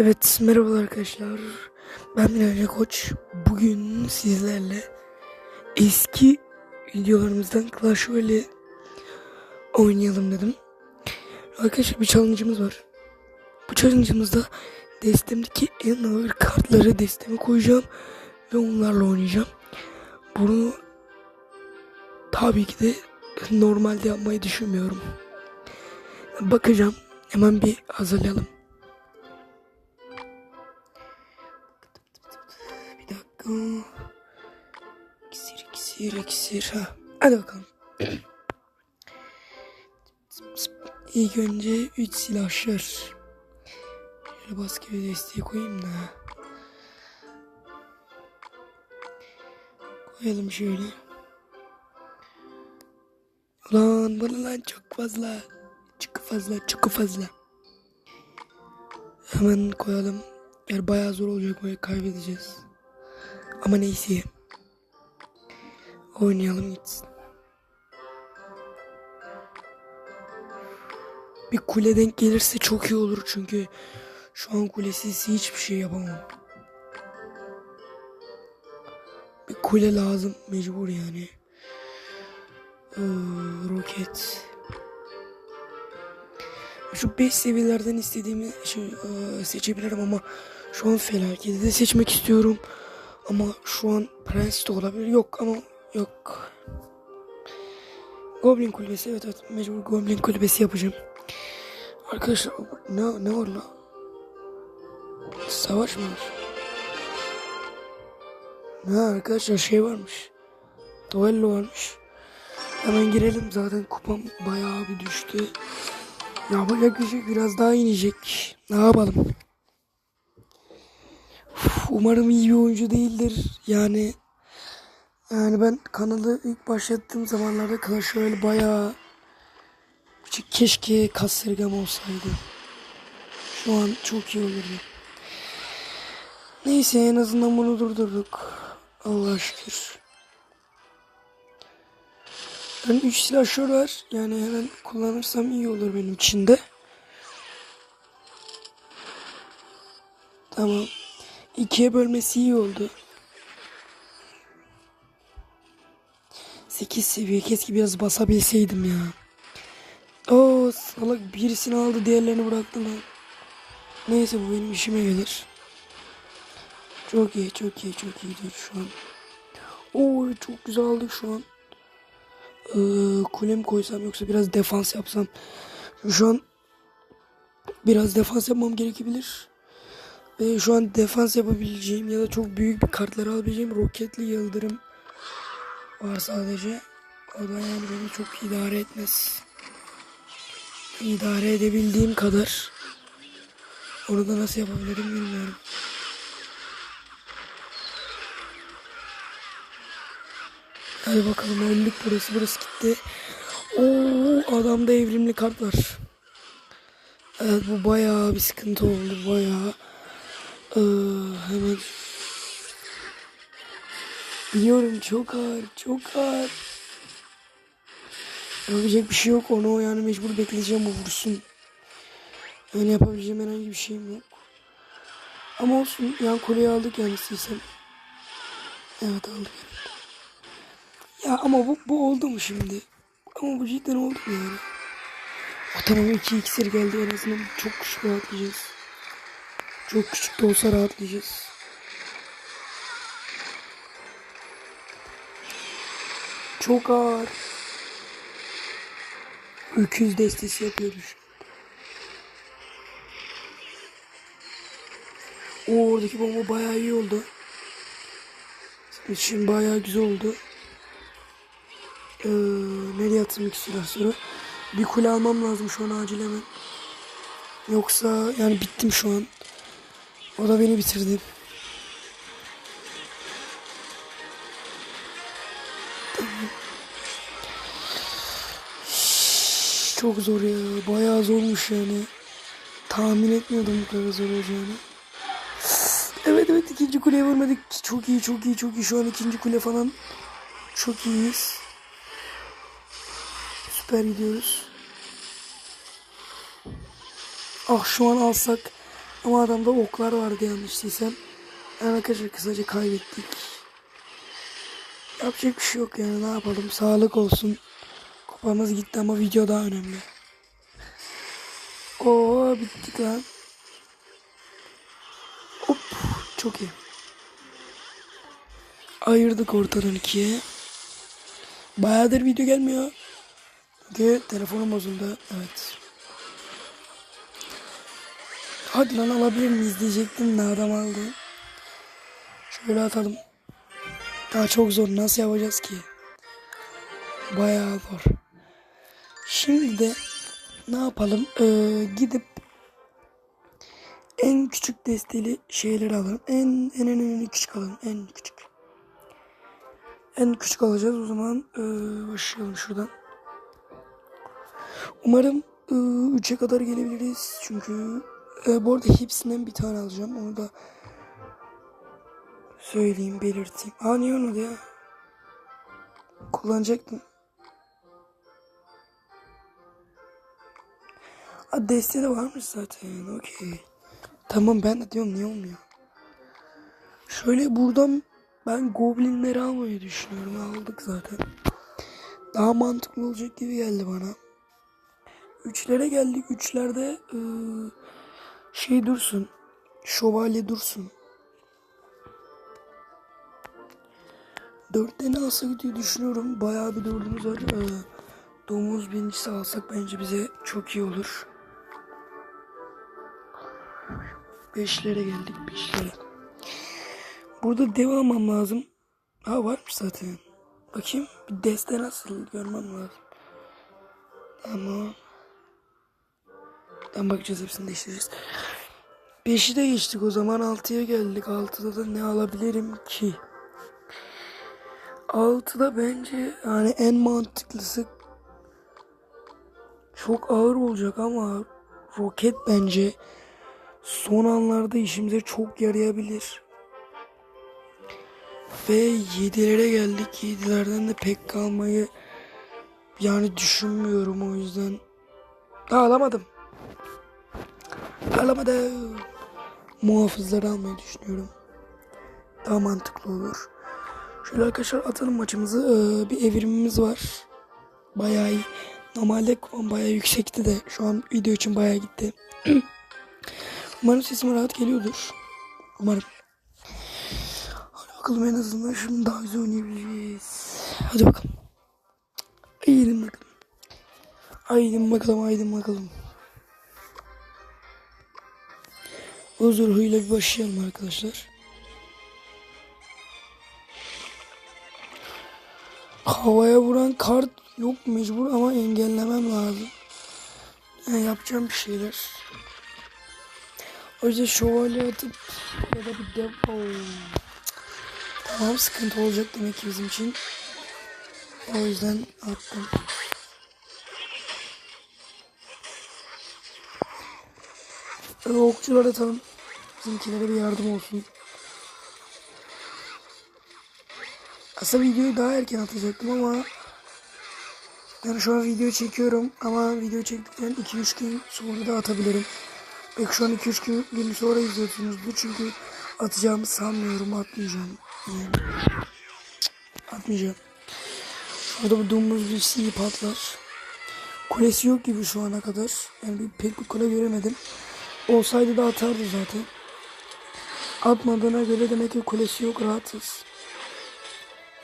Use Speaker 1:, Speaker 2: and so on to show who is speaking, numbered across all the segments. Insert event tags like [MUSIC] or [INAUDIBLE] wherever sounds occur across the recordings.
Speaker 1: Evet merhabalar arkadaşlar. Ben Bilal Koç. Bugün sizlerle eski videolarımızdan Clash Royale oynayalım dedim. Arkadaşlar bir challenge'ımız var. Bu challenge'ımızda destemdeki en ağır kartları desteme koyacağım ve onlarla oynayacağım. Bunu tabii ki de normalde yapmayı düşünmüyorum. Bakacağım. Hemen bir hazırlayalım. Bir dakika. İksir, iksir, iksir. Ha. Hadi bakalım. [CLEARS THROAT] İlk önce 3 silahşör. Şöyle baskı ve desteği koyayım da. Koyalım şöyle. Ulan bana lan çok fazla. Çok fazla, çok fazla. Hemen koyalım. Yani bayağı zor olacak böyle kaybedeceğiz. Ama neyse. Oynayalım gitsin. Bir kule denk gelirse çok iyi olur çünkü şu an kulesiz hiçbir şey yapamam. Bir kule lazım mecbur yani. Ee, roket. Şu 5 seviyelerden istediğimi şey, e, seçebilirim ama şu an felaketi de seçmek istiyorum. Ama şu an prens de olabilir. Yok ama yok. Goblin kulübesi evet evet mecbur Goblin kulübesi yapacağım. Arkadaşlar ne, ne var la? Savaş mı var? Ne arkadaşlar şey varmış. Duello varmış. Hemen girelim zaten kupam bayağı bir düştü. Yapacak bir şey biraz daha inecek. Ne yapalım? Umarım iyi bir oyuncu değildir. Yani yani ben kanalı ilk başlattığım zamanlarda Clash Royale bayağı keşke kasırgam olsaydı. Şu an çok iyi olurdu. Neyse en azından bunu durdurduk. Allah'a şükür. Ben 3 silahşör var. Yani hemen kullanırsam iyi olur benim için de. Tamam. İkiye bölmesi iyi oldu. 8 seviye keşke biraz basabilseydim ya. Oo salak birisini aldı diğerlerini bıraktı lan. Neyse bu benim işime gelir. Çok iyi çok iyi çok iyi gidiyor şu an. Oo çok güzel aldık şu an. Ee, kulem koysam yoksa biraz defans yapsam. Şu an biraz defans yapmam gerekebilir. Ve şu an defans yapabileceğim ya da çok büyük bir kartlar alabileceğim roketli yıldırım var sadece. O da yani beni çok idare etmez. İdare edebildiğim kadar onu da nasıl yapabilirim bilmiyorum. Hadi bakalım öldük burası burası gitti. Oo adamda evrimli kart var. Evet bu bayağı bir sıkıntı oldu bayağı. Ee, hemen Biliyorum çok ağır çok ağır. Yapacak bir şey yok onu yani mecbur bekleyeceğim o vursun. Yani yapabileceğim herhangi bir şeyim yok. Ama olsun yan kuleyi aldık yani istiysem. Evet aldık. Ya ama bu, bu oldu mu şimdi? Ama bu cidden oldu mu yani? O tamam iki iksir geldi en azından çok küçük rahatlayacağız. Çok küçük de olsa rahatlayacağız. Çok ağır. Öküz destesi yapıyoruz. O oradaki bomba bayağı iyi oldu. için bayağı güzel oldu. Ee, nereye atayım iki silah sonra? Bir kule almam lazım şu an acil hemen. Yoksa yani bittim şu an. O da beni bitirdi. Çok zor ya. Bayağı zormuş yani. Tahmin etmiyordum bu kadar zor olacağını. Evet evet ikinci kuleye vurmadık. Çok iyi çok iyi çok iyi. Şu an ikinci kule falan. Çok iyiyiz. Süper gidiyoruz. Ah şu an alsak Ama adamda oklar vardı yanlış değilsem. Yani arkadaşlar kısaca kaybettik. Yapacak bir şey yok yani ne yapalım. Sağlık olsun. Kupamız gitti ama video daha önemli. Oo bittik lan. Hop çok iyi. Ayırdık ortadan ikiye. Bayağıdır video gelmiyor. Çünkü telefonum bozuldu. Evet. Hadi lan alabilir miyiz diyecektim de adam aldı. Şöyle atalım. Daha çok zor. Nasıl yapacağız ki? Bayağı zor. Şimdi de ne yapalım? Ee, gidip en küçük desteli şeyleri alalım. En en en, en küçük alalım. En küçük. En küçük alacağız. O zaman ee, başlayalım şuradan. Umarım 3'e kadar gelebiliriz. Çünkü e, bu arada hepsinden bir tane alacağım. Onu da söyleyeyim, belirteyim. Aa niye olmadı ya? Kullanacaktım. Aa deste de varmış zaten. Okey. Tamam ben de diyorum niye olmuyor. Şöyle buradan ben goblinleri almayı düşünüyorum. Aldık zaten. Daha mantıklı olacak gibi geldi bana. Üçlere geldik. Üçlerde ıı, şey dursun. Şövalye dursun. Dört tane alsak diye düşünüyorum. Bayağı bir dördümüz var. Ee, domuz birincisi alsak bence bize çok iyi olur. Beşlere geldik. Beşlere. Burada dev lazım. Ha varmış zaten. Bakayım. Bir deste nasıl görmem lazım. Ama ben bakacağız hepsini değiştireceğiz. 5'i de geçtik o zaman 6'ya geldik. 6'da da ne alabilirim ki? 6'da bence yani en mantıklısı çok ağır olacak ama roket bence son anlarda işimize çok yarayabilir. Ve 7'lere geldik. 7'lerden de pek kalmayı yani düşünmüyorum o yüzden. Daha. Alamadım. Muhafızları almayı düşünüyorum. Daha mantıklı olur. Şöyle arkadaşlar atalım maçımızı. Ee, bir evrimimiz var. Bayağı iyi. Normalde kupam bayağı yüksekti de şu an video için bayağı gitti. [CLEARS THROAT] Umarım sesim rahat geliyordur. Umarım. Hadi bakalım en azından şimdi daha güzel oynayabileceğiz. Hadi bakalım. Aydın bakalım. Aydın bakalım, aydın bakalım. O zırhıyla bir başlayalım arkadaşlar. Havaya vuran kart yok mecbur ama engellemem lazım. Yani yapacağım bir şeyler. O yüzden şövalye atıp ya da bir dev... Tamam sıkıntı olacak demek ki bizim için. O yüzden attım. Şöyle okçular atalım. Bizimkilere bir yardım olsun. Aslında videoyu daha erken atacaktım ama yani şu an video çekiyorum ama video çektikten 2-3 gün sonra da atabilirim. Belki şu an 2-3 gün, sonra izliyorsunuzdur çünkü atacağımı sanmıyorum atmayacağım. Yani. Atmayacağım. Şurada bu domuz bir patlar. Kulesi yok gibi şu ana kadar. Yani bir pek bir kule göremedim. Olsaydı da atardı zaten. Atmadığına göre demek ki kulesi yok rahatız.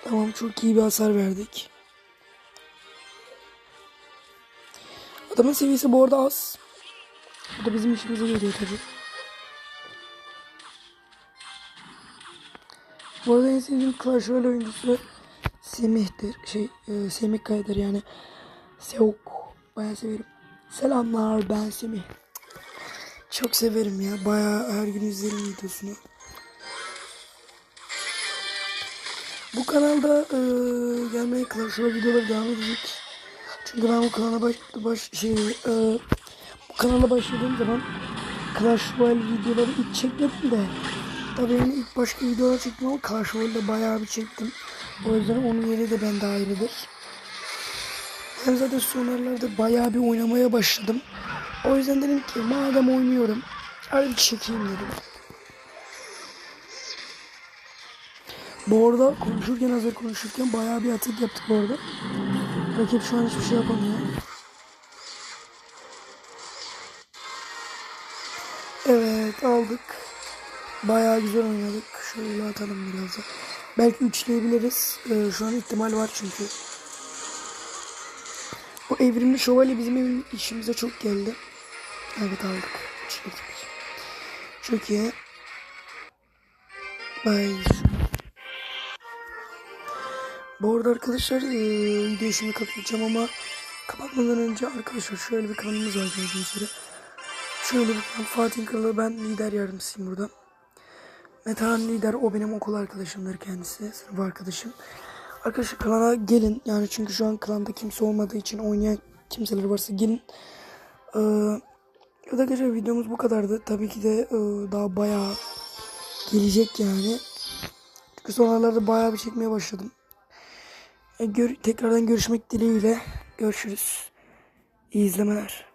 Speaker 1: Tamam çok iyi bir hasar verdik. Adamın seviyesi bu arada az. Bu da bizim işimize geliyor tabi. Bu arada en sevdiğim Clash Royale oyuncusu Semih'tir. Şey, e, Semih Kaya'dır yani. Seok. Bayağı severim. Selamlar ben Semih. Çok severim ya. Bayağı her gün izlerim videosunu. Bu kanalda e, gelmeye Royale videoları devam edecek. Çünkü ben bu kanala baş, baş şey e, bu kanala başladığım zaman Clash Royale videoları hiç çekmedim de tabii yani ilk başka videolar çektim ama Clash Royale'de bayağı bir çektim. O yüzden onun yeri de bende ayrıdır. Ben zaten son aralarda bayağı bir oynamaya başladım. O yüzden dedim ki madem oynuyorum Hadi bir çekeyim dedim. Bu arada konuşurken hazır konuşurken bayağı bir atık yaptık bu arada. Rakip şu an hiçbir şey yapamıyor. Evet aldık. Bayağı güzel oynadık. Şöyle atalım biraz da. Belki üçleyebiliriz. Ee, şu an ihtimal var çünkü. O evrimli şövalye bizim işimize çok geldi. Evet aldık. Üçledik. Çok iyi. İyi. Bu arada arkadaşlar eee videoyu şimdi kapatacağım ama kapatmadan önce arkadaşlar şöyle bir kanalımız var gördüğünüz üzere. Şöyle bir kanal Fatih Kralı ben lider yardımcısıyım burada. Metehan lider o benim okul arkadaşımdır kendisi sınıf arkadaşım. Arkadaşlar klana gelin yani çünkü şu an klanda kimse olmadığı için oynayan kimseler varsa gelin. Ee, evet arkadaşlar videomuz bu kadardı. Tabii ki de e, daha bayağı gelecek yani. Çünkü sonralarda bayağı bir çekmeye başladım. E, gör- tekrardan görüşmek dileğiyle görüşürüz. İyi izlemeler.